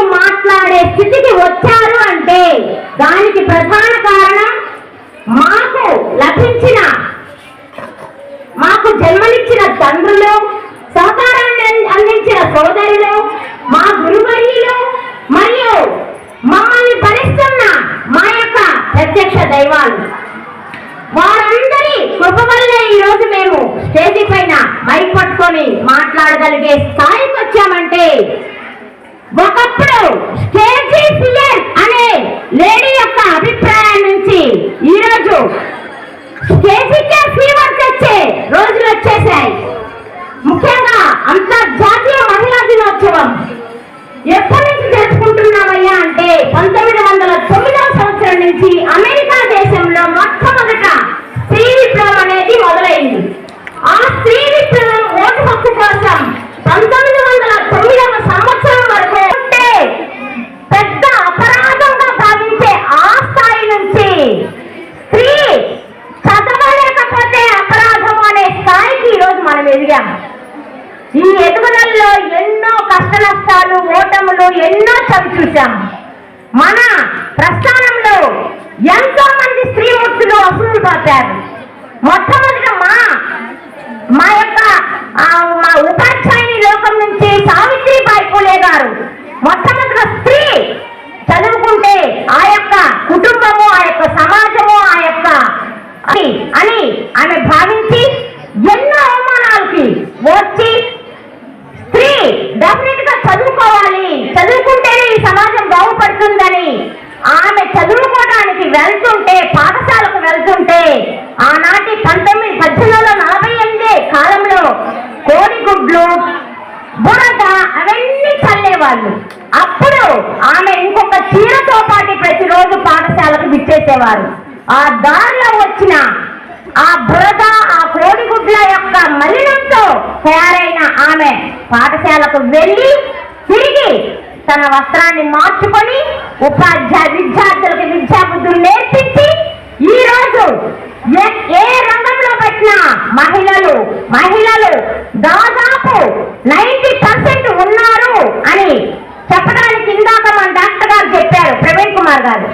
పట్టుకొని మాట్లాడే స్థితికి వచ్చారు అంటే దానికి ప్రధాన కారణం మాకు లభించిన మాకు జన్మనిచ్చిన తండ్రులు సహకారాన్ని అందించిన సోదరులు మా గురువర్యులు మరియు మమ్మల్ని భరిస్తున్న మా యొక్క ప్రత్యక్ష దైవాలు. వారందరి కృప వల్లే ఈ రోజు మేము స్టేజీ పైన మైక్ పట్టుకొని మాట్లాడగలిగే స్థాయికి వచ్చామంటే ఒకప్పుడు స్టేజీ ఫియర్ అనే లేడీ యొక్క అభిప్రాయం నుంచి ఈ రోజు స్టేజీకే ఫీవర్ తెచ్చే రోజులు వచ్చేసాయి ముఖ్యంగా అంతర్జాతీయ మహిళా దినోత్సవం. ఎప్పుడు మనం ఎదిగాము ఈ ఎదుగుదలలో ఎన్నో కష్ట నష్టాలు ఓటములు ఎన్నో చవి చూశాము మన ప్రస్థానంలో ఎంతో మంది స్త్రీమూర్తులు అసూలు పాపారు. మొట్టమొదట మా మా యొక్క మా ఉపాధ్యాయుని లోకం నుంచి సావిత్రిబాయి పూలే గారు. మొట్టమొదట స్త్రీ చదువుకుంటే ఆ యొక్క కుటుంబము ఆ యొక్క సమాజము ఆ యొక్క అని అని ఆమె భావించి ఎన్నో వాళ్ళు. అప్పుడు ఆమె ఇంకొక చీరతో పాటు ప్రతిరోజు పాఠశాలకు విచ్చేసేవారు. ఆ దారిలో వచ్చిన ఆ బురద ఆ కోడిగుడ్ల యొక్క మలినంతో తయారైన ఆమె పాఠశాలకు వెళ్ళి తిరిగి తన వస్త్రాన్ని మార్చుకొని ఉపాధ్యాయ విద్యార్థులకు విద్యాబుద్ధులు నేర్పించి ఈ రోజు ఏ- ఏ రంగంలో పెట్టినా మహిళలు మహిళలు దాదాపు నైన్టీ ఉన్నారు అని